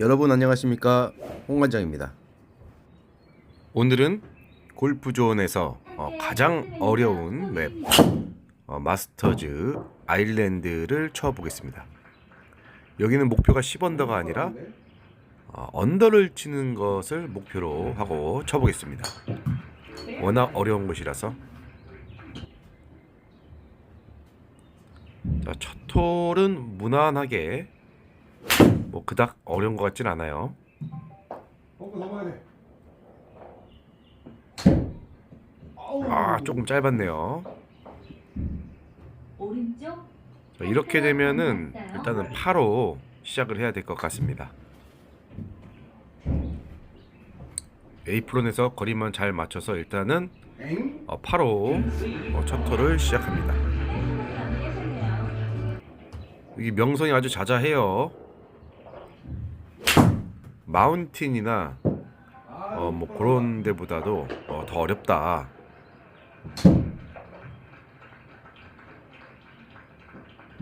여러분 안녕하십니까 홍관장입니다. 오늘은 골프존에서 어, 가장 어려운 맵 어, 마스터즈 아일랜드를 쳐보겠습니다. 여기는 목표가 10언더가 아니라 어, 언더를 치는 것을 목표로 하고 쳐보겠습니다. 워낙 어려운 곳이라서 자, 첫 톨은 무난하게 뭐 그닥 어려운 것 같진 않아요. 벙커 넘어야 돼. 아 조금 짧았네요. 오른쪽 자, 이렇게 되면은 일단은 파로 시작을 해야 될 것 같습니다. 에이프론에서 거리만 잘 맞춰서 일단은 엥? 어, 파로 어, 첫 톨을 시작합니다. 여기 명성이 아주 자자해요. 마운틴이나 어, 뭐 그런 데보다도 어, 더 어렵다.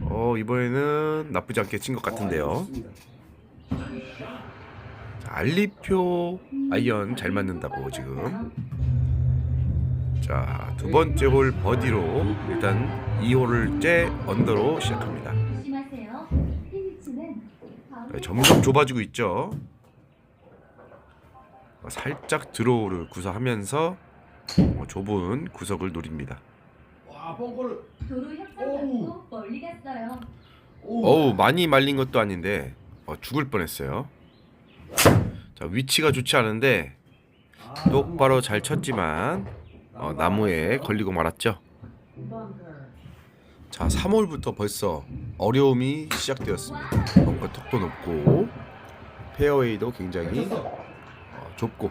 어 이번에는 나쁘지 않게 친 것 같은데요. 자, 알리표 아이언 잘 맞는다고 지금. 자 두 번째 홀 버디로 일단 2홀을 째 언더로 시작합니다. 네, 점점 좁아지고 있죠. 어, 살짝 드로우를 구사하면서 어, 좁은 구석을 노립니다. 와 벙커를. 도로 협상 오우. 받고 멀리 갔어요. 오. 어우 많이 말린 것도 아닌데 어, 죽을 뻔했어요. 자 위치가 좋지 않은데 아, 똑바로 잘 쳤지만 어, 나무에 걸리고 말았죠. 자 3홀부터 벌써 어려움이 시작되었습니다. 벙커 턱도 높고 페어웨이도 굉장히 어, 좁고.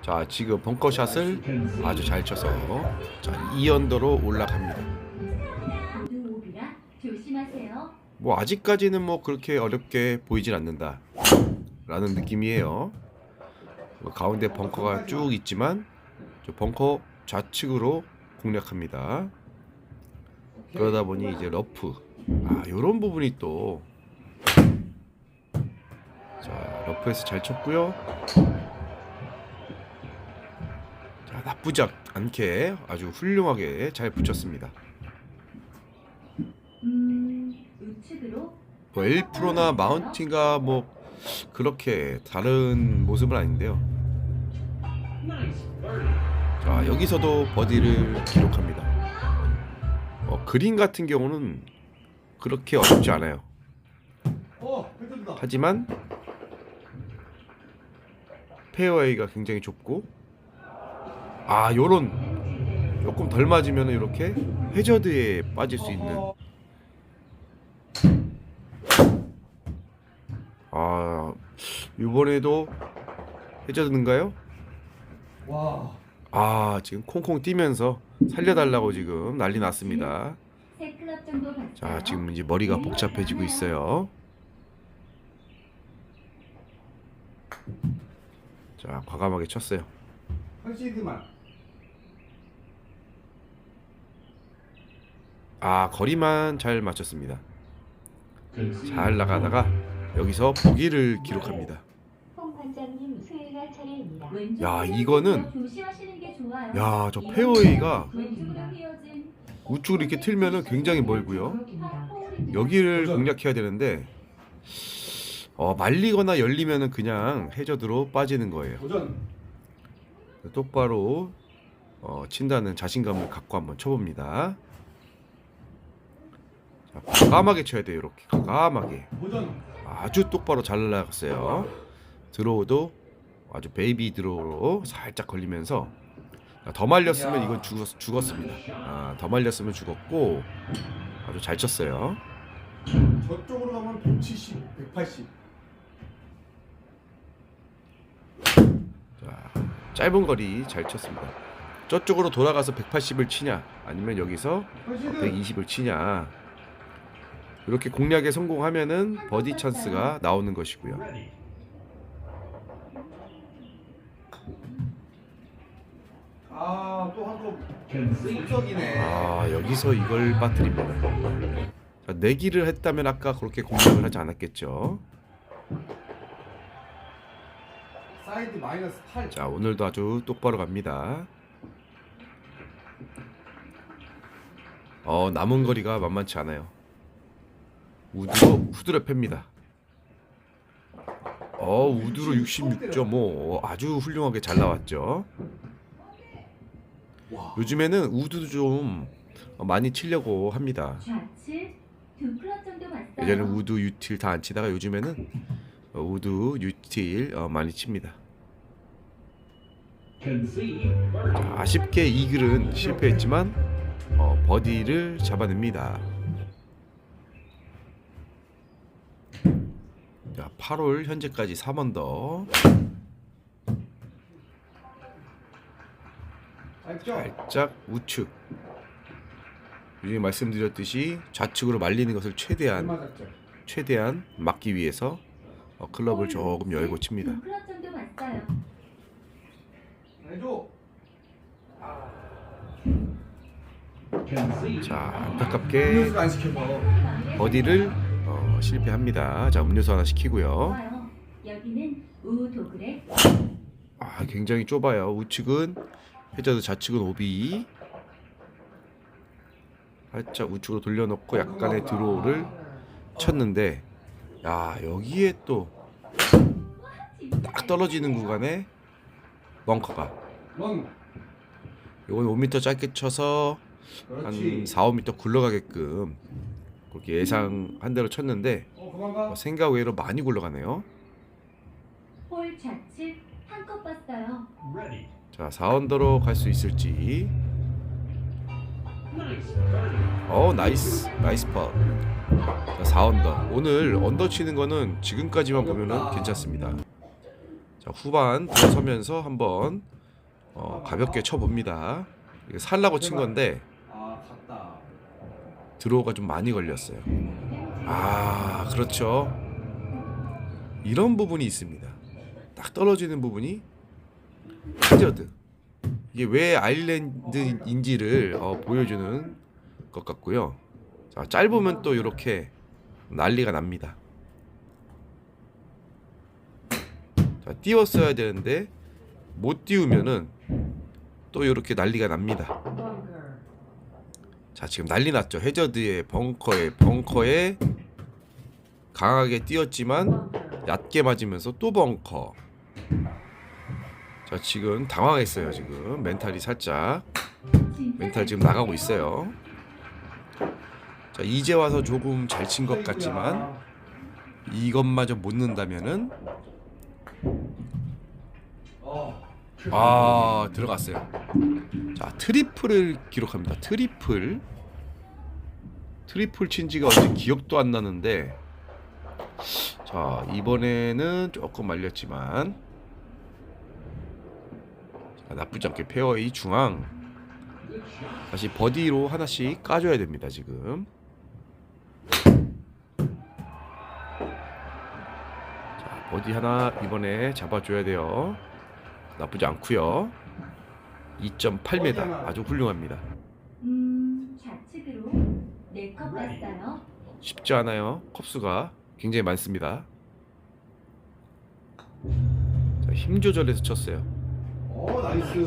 자 지금 벙커샷을 아주 잘 쳐서. 자 2언더로 올라갑니다. 뭐 아직까지는 뭐 그렇게 어렵게 보이진 않는다. 라는 느낌이에요. 뭐 가운데 벙커가 쭉 있지만 저 벙커 좌측으로 공략합니다. 그러다 보니 이제 러프. 아 요런 부분이 또. 자, 러프에서 잘 쳤고요. 자, 나쁘지 않- 않게 아주 훌륭하게 잘 붙였습니다. 뭐 엘프로나 마운틴과 뭐 그렇게 다른 모습은 아닌데요. 자 여기서도 버디를 기록합니다. 어, 그린 같은 경우는 그렇게 어렵지 않아요. 하지만 페어웨이가 굉장히 좁고 아 요런 조금 덜 맞으면 이렇게 해저드에 빠질 수 있는 아 이번에도 해저드인가요? 와. 아 지금 콩콩 뛰면서 살려달라고 지금 난리 났습니다. 자 지금 이제 머리가 복잡해지고 있어요. 자 과감하게 쳤어요. 컨시드만. 아 거리만 잘 맞췄습니다. 잘 나가다가 여기서 보기를 기록합니다. 차례입니다. 왼쪽 야, 이거는- 조심하시는 게 좋아요. 야저 페어웨이가 휘어진 우측으로 이렇게 틀면은 굉장히 멀고요. 여기를 공략해야 되는데 어, 말리거나 열리면은 그냥 해저드로 빠지는 거예요. 똑바로 어, 친다는 자신감을 갖고 한번 쳐봅니다. 자, 과감하게 쳐야 돼요. 이렇게 과감하게. 아주 똑바로 잘 나갔어요. 드로우도 아주 베이비 드로우로 살짝 걸리면서 자, 더 말렸으면 이건 죽었, 죽었습니다. 아, 더 말렸으면 죽었고 아주 잘 쳤어요. 저쪽으로 가면 170, 180. 자, 짧은 거리 잘 쳤습니다. 저쪽으로 돌아가서 180을 치냐 아니면 여기서 컨시드. 120을 치냐 이렇게 공략에 성공하면은 버디 찬스가 나오는 것이고요. 아 또 한번 습석이네. 아 여기서 이걸 빠뜨립니다. 자, 내기를 했다면 아까 그렇게 공략을 하지 않았겠죠. 사이드 마이너스 8. 자 오늘도 아주 똑바로 갑니다. 어 남은 거리가 만만치 않아요. 우드로 후드를 팹니다. 어 우드로 66.5 아주 훌륭하게 잘 나왔죠. 와. 요즘에는 우드도 좀 많이 치려고 합니다. 예전에 우드 유틸 다 안 치다가 요즘에는 어, 우드 유틸 어, 많이 칩니다. 자, 아쉽게 이글은 실패했지만 어, 버디를 잡아냅니다. 자, 8홀 현재까지 3원 더? 살짝 우측. 요즘 말씀드렸듯이 좌측으로 말리는 것을 최대한? 최대한 막기 위해서 어, 클럽을 조금 열고 칩니다. 해줘. 자 안타깝게 안 시켜서. 버디를 어, 실패합니다. 자 음료수 하나 시키고요. 좋아요. 여기는 우도그레 아 굉장히 좁아요. 우측은 해저드 좌측은 오비. 살짝 우측으로 돌려놓고 약간의 드로우를 쳤는데 야 여기에 또 딱 떨어지는 구간에 벙커가 넌. 이건 5m 짧게 쳐서 한 그렇지. 4, 5m 굴러가게끔 그렇게 예상한 대로 쳤는데 어. 어, 생각 외로 많이 굴러가네요. 홀 좌측 한컵 봤어요. 자, 4언더로 갈 수 있을지. 어, 나이스. 나이스 팟. 자, 4언더. 오늘 언더 치는 거는 지금까지만 보면은 괜찮습니다. 자, 후반 들어서면서 한번 어, 가볍게 쳐 봅니다. 이거 살라고 친 건데. 드로우가 좀 많이 걸렸어요. 아, 그렇죠. 이런 부분이 있습니다. 딱 떨어지는 부분이 해저드. 이게 왜 아일랜드인지를 어, 보여주는 것 같고요. 자, 짧으면 또 이렇게 난리가 납니다. 자, 띄웠어야 되는데 못 띄우면은 또 이렇게 난리가 납니다. 자 지금 난리 났죠. 해저드의 벙커에 벙커에 강하게 뛰었지만 얕게 맞으면서 또 벙커. 자 지금 당황했어요 지금. 멘탈이 살짝. 멘탈 지금 나가고 있어요. 자 이제 와서 조금 잘 친 것 같지만 이것마저 못 넣는다면은 어. 아 들어갔어요. 자 트리플을 기록합니다. 트리플. 트리플 친 지가 언제 기억도 안 나는데. 자 이번에는 조금 말렸지만. 자, 나쁘지 않게 페어웨이 중앙. 다시 버디로 하나씩 까줘야 됩니다 지금. 자 버디 하나 이번에 잡아줘야 돼요 나쁘지 않고요. 2.8m 아주 훌륭합니다. 음 좌측으로 네컵 봤어요. 쉽지 않아요. 컵수가 굉장히 많습니다. 자, 힘 조절해서 쳤어요. 어 나이스.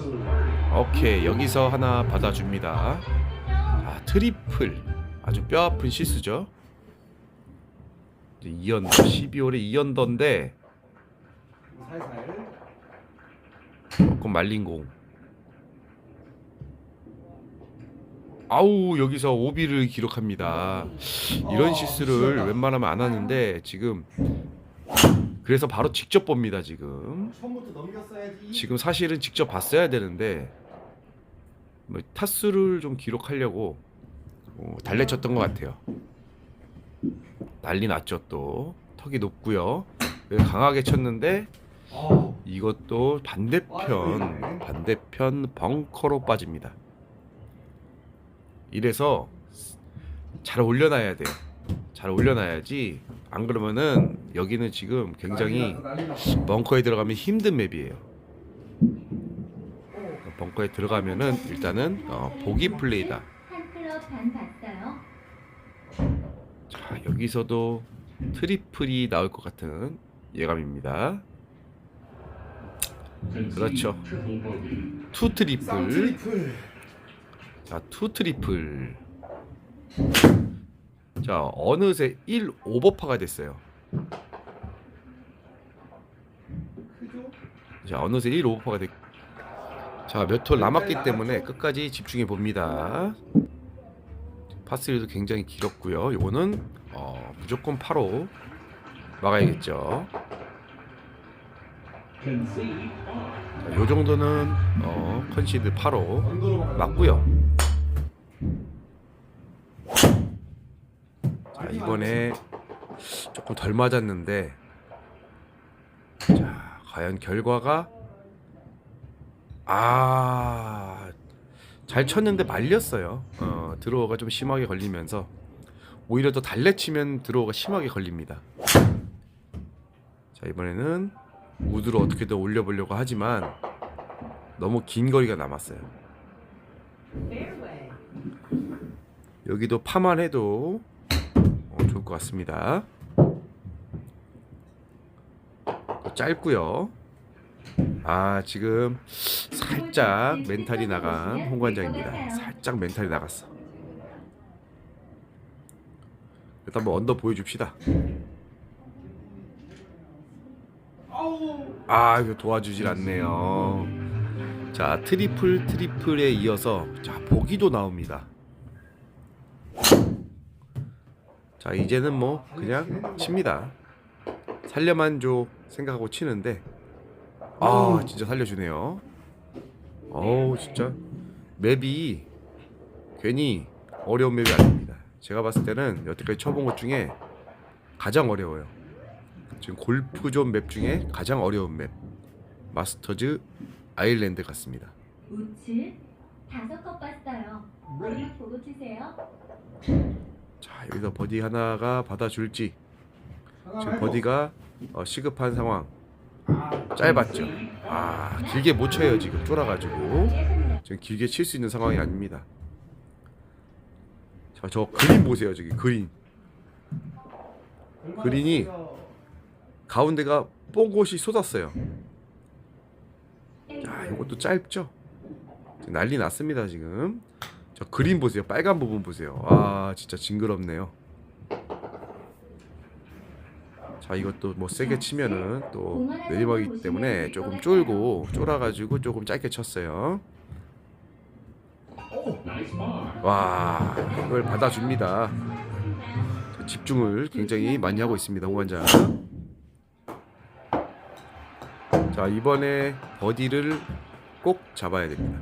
오케이 여기서 하나 받아줍니다. 아 트리플. 아주 뼈 아픈 실수죠. 2연더 12홀에 2연더인데 살살. 조금 말린 공 아우 여기서 오비를 기록합니다 이런 어, 실수를. 웬만하면 안 하는데 지금 그래서 바로 직접 봅니다 지금. 지금 사실은 직접 봤어야 되는데 뭐 타수를 좀 기록하려고 어, 달래쳤던 것 같아요. 난리 났죠 또 턱이 높고요. 강하게 쳤는데 어. 이것도 반대편 반대편 벙커로 빠집니다. 이래서 잘 올려놔야 돼요. 잘 올려놔야지 안 그러면은 여기는 지금 굉장히. 벙커에 들어가면 힘든 맵이에요. 벙커에 들어가면은 일단은 어, 보기 플레이다. 자 여기서도 트리플이 나올 것 같은 예감입니다. 그렇죠. 투 트리플. 자, 투 트리플. 자, 어느새 1 오버파가 됐어요. 자, 어느새 1 오버파가 됐. 자, 몇홀 남았기 때문에 끝까지 집중해 봅니다. 파스리도 굉장히 길었고요. 요거는 어, 무조건 8호 막아야겠죠. 자, 요 정도는 어, 컨시드 8호 언더로 막 맞고요. 자, 이번에 조금 덜 맞았는데 자, 과연 결과가 아, 잘 쳤는데 말렸어요. 어, 드로어가 좀 심하게 걸리면서 오히려 더 달래 치면 드로어가 심하게 걸립니다. 자, 이번에는 우드로 어떻게든 올려보려고 하지만 너무 긴 거리가 남았어요. 여기도 파만 해도 어, 좋을 것 같습니다. 짧고요. 아 지금 살짝 멘탈이 나간 홍관장입니다. 살짝 멘탈이 나갔어. 일단 한번 언더 보여줍시다. 아 이거 도와주질 않네요. 자 트리플 트리플에 이어서 자 보기도 나옵니다. 자 이제는 뭐 그냥 칩니다. 살려만 줘 생각하고 치는데 아 진짜 살려주네요. 어우 진짜 맵이 괜히 어려운 맵이 아닙니다. 제가 봤을 때는 여태까지 쳐본 것 중에 가장 어려워요. 지금 골프존 맵 중에 가장 어려운 맵 마스터즈 아일랜드 같습니다. 우측 다섯 컵 봤어요. 오른쪽 보고 치세요. 자 여기서 버디 하나가 받아줄지 지금. 버디가 어, 시급한 상황 아, 짧았죠. 아 길게 못 쳐요 지금 쫄아가지고 지금 길게 칠 수 있는 상황이 아닙니다. 자 저 그린 보세요 저기 그린 그린이? 가운데가 뽕곳이 쏟았어요. 자 이것도 짧죠. 난리 났습니다 지금. 저 그린 보세요 빨간 부분 보세요. 아 진짜 징그럽네요. 자 이것도 뭐 세게 치면은 또 내리막이기 때문에 조금 쫄고 쫄아가지고 조금 짧게 쳤어요. 와 이걸 받아줍니다. 자, 집중을 굉장히 많이 하고 있습니다 홍관장. 자 이번에 버디를 꼭 잡아야 됩니다.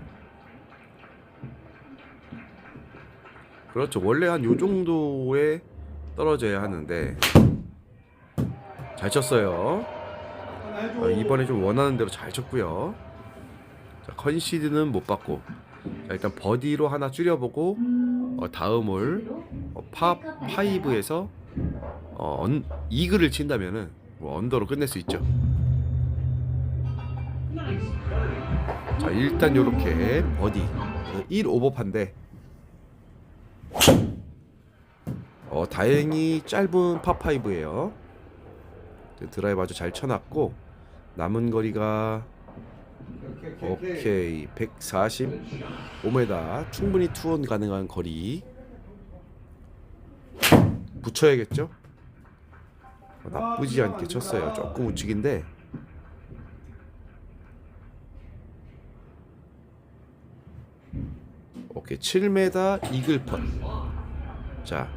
그렇죠 원래 한 요 정도에 떨어져야 하는데 잘 쳤어요. 해줘. 어, 이번에 좀 원하는 대로 잘 쳤고요. 자, 컨시드는 못 받고 자, 일단 버디로 하나 줄여보고 음, 어, 다음 홀 어, 파 파이브에서 어, 언, 이글을 친다면은 뭐 언더로 끝낼 수 있죠. 자 일단 요렇게 버디. 1 오버판데. 어 다행히 짧은 파5예요. 드라이브 아주 잘 쳐놨고 남은 거리가. 오케이. 145m 충분히 투혼 가능한 거리. 붙여야겠죠? 어, 나쁘지 않게 쳤어요. 조금 우측인데 오케이 7m 이글 펀 자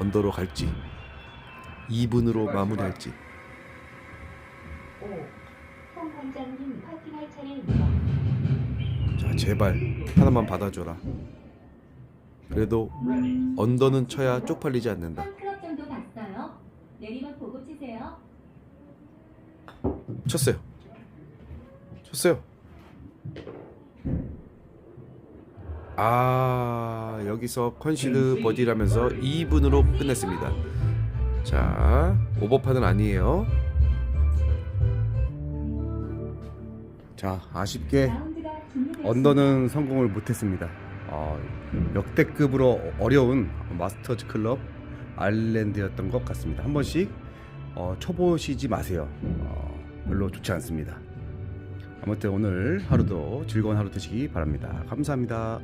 언더로 갈지 2분으로 마무리할지. 자 제발 하나만 받아줘라. 그래도 음, 언더는 쳐야 쪽팔리지 않는다. 쳤어요. 쳤어요 아 여기서 컨시드 버디라면서 2분으로 끝냈습니다 자 오버파는 아니에요 자 아쉽게. 언더는 성공을 못했습니다. 어, 역대급으로 어려운 마스터즈 클럽 아일랜드였던 것 같습니다. 한 번씩 어, 쳐보시지 마세요. 어, 별로 좋지 않습니다. 아무튼 오늘 하루도 즐거운 하루 되시기 바랍니다. 감사합니다.